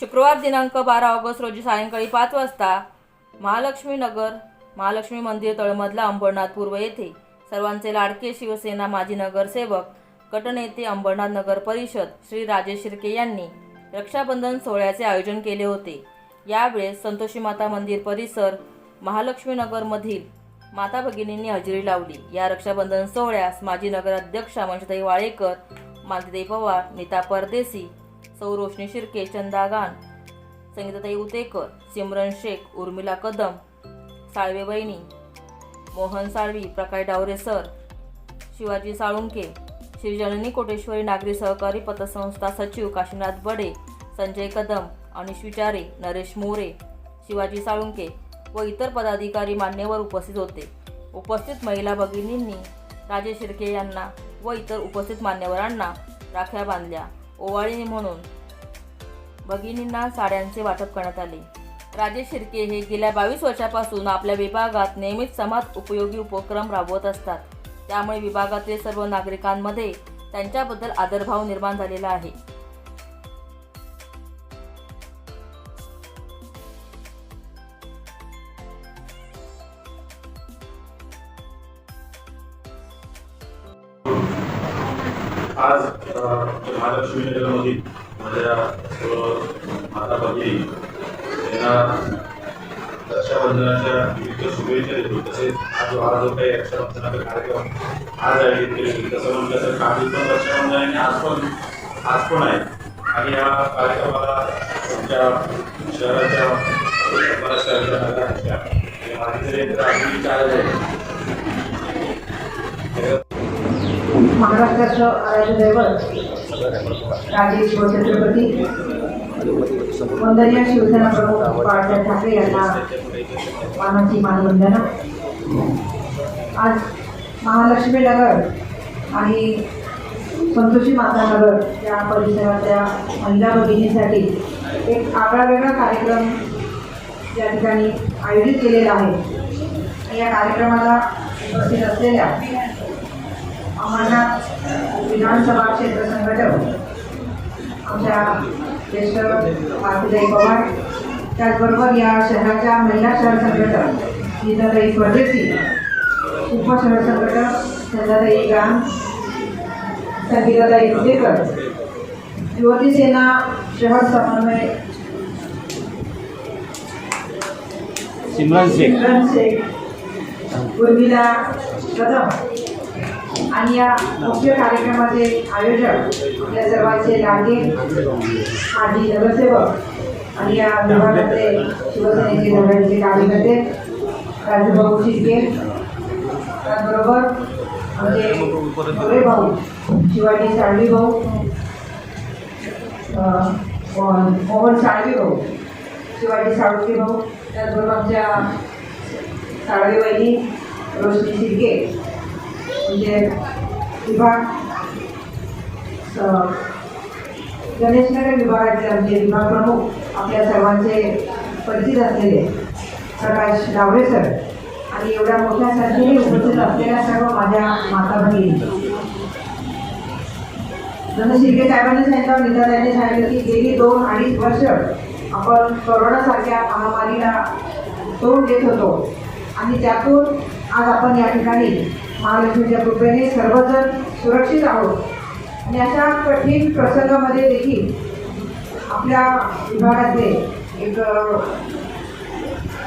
शुक्रवार दिनांक बारा ऑगस्ट रोजी सायंकाळी पाच वाजता महालक्ष्मी नगर महालक्ष्मी मंदिर तळमधला अंबरनाथ पूर्व येथे सर्वांचे लाडके शिवसेना माजी नगरसेवक गटनेते अंबरनाथ नगर परिषद श्री राजेश शिर्के यांनी रक्षाबंधन सोहळ्याचे आयोजन केले होते. यावेळेस संतोषी माता मंदिर परिसर महालक्ष्मी नगरमधील माता भगिनींनी हजेरी लावली. या रक्षाबंधन सोहळ्यास माजी नगराध्यक्षा अध्यक्षा वाळेकर मालतीताई पवार नीता परदेसी सौ रोशनी शिर्के चंदा गान संगीताताई उतेकर सिमरन शेख उर्मिला कदम साळवे बहिणी मोहन साळवी प्रकाश डावरे सर शिवाजी साळुंके श्रीजननी कोटेश्वरी नागरी सहकारी पतसंस्था सचिव काशीनाथ बडे संजय कदम अनिश विचारे नरेश मोरे शिवाजी साळुंके व इतर पदाधिकारी मान्यवर उपस्थित होते. उपस्थित महिला भगिनींनी राजेश शिर्के यांना व इतर उपस्थित मान्यवरांना राख्या बांधल्या. ओवाळी म्हणून भगिनींना साड्यांचे वाटप करण्यात आले. राजेश शिर्के हे गेल्या बावीस वर्षापासून आपल्या विभागात नेहमीच समाज उपयोगी उपक्रम राबवत असतात. त्यामुळे विभागातील सर्व नागरिकांमध्ये त्यांच्याबद्दल आदरभाव निर्माण झालेला आहे. आज महालक्ष्मी नगरमधील माझ्या माता भगिनी यांना रक्षाबंधनाच्या विविध शुभेच्छा देतो. तसेच आज हा जो काही रक्षाबंधनाचा कार्यक्रम आज आयोजित केले तसं म्हटलं तर काल पण रक्षाबंधन आहे आणि आज पण आज पण आहे. आणि या कार्यक्रमाला आमच्या शहराच्या महाराष्ट्राच्या नगराच्या आणि माझे जे राजकीय आहे महाराष्ट्राचं आराध्य दैवत राजे शिवछत्रपती वंदनीय शिवसेना प्रमुख बाळासाहेब ठाकरे यांना मानाची मानवंदना. आज महालक्ष्मी नगर आणि संतोषी माता नगर या परिसरातल्या महिला भगिनीसाठी एक आगळा वेगळा कार्यक्रम या ठिकाणी आयोजित केलेला आहे. या कार्यक्रमाला उपस्थित असलेल्या अमरनाथ विधानसभा क्षेत्र संघटक आमच्या ज्येष्ठ मातुताई पवार त्याचबरोबर या शहराच्या महिला शहर संघटक नीताताई परदेशी उपशहर संघटक चंदाताई गान संगीताताई कुटेकर युवती सेना शहर समन्वय सिमरन शेख. सिमरन शेख उर्मिला कदम आणि या मुख्य कार्यक्रमाचे आयोजक या सर्वांचे लाडके माजी नगरसेवक आणि या विभागातले शिवसेनेचे नगरांचे कार्यकर्ते राजूभाऊ शिर्के त्याचबरोबर आमचे मोरे भाऊ शिवाजी साळवी भाऊ मोहन साळवी भाऊ शिवाजी साळुंके भाऊ त्याचबरोबर आमच्या साळवी वहिनी रोशनी शिर्के म्हणजे विभाग गणेशनगर विभागाचे आमचे. विभाग प्रमुख आपल्या सर्वांचे परिचित असलेले प्रकाश डावरे सर आणि एवढ्या मोठ्या संख्येने उपस्थित असलेल्या सर्व माझ्या माता भगिनी जसं शिर्के साहेबांनी सांगितलं नीता सांगितलं की गेली दोन अडीच वर्ष आपण करोनासारख्या महामारीला तोंड देत होतो. आणि त्यातून आज आपण या ठिकाणी महालक्ष्मीच्या कृपेने सर्वजण सुरक्षित आहोत. आणि अशा कठीण प्रसंगामध्ये देखील आपल्या विभागातले एक अ,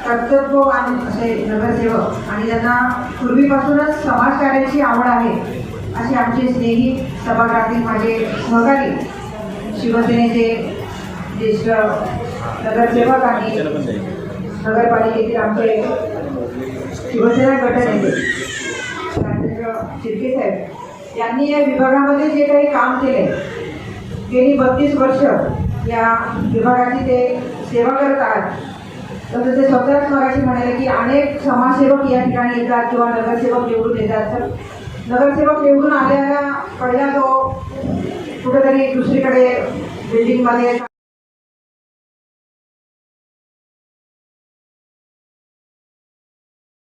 कर्तृत्ववान असे नगरसेवक आणि ज्यांना पूर्वीपासूनच समाजकार्याची आवड आहे असे आमचे स्नेही सभागृहातील माझे सहकारी शिवसेनेचे ज्येष्ठ नगरसेवक आणि नगरपालिकेतील आमचे शिवसेना गटनेते शिर्के साहेब. यांनी या विभागामध्ये जे काही काम केले गेली बत्तीस वर्ष या विभागाची ते सेवा करत आहेत. तसं ते स्वतःच मगाशी म्हणाले की अनेक समाजसेवक या ठिकाणी येतात किंवा नगरसेवक निवडून येतात. तर नगरसेवक निवडून आल्याला पहिला तो कुठेतरी दुसरीकडे बिल्डिंगमध्ये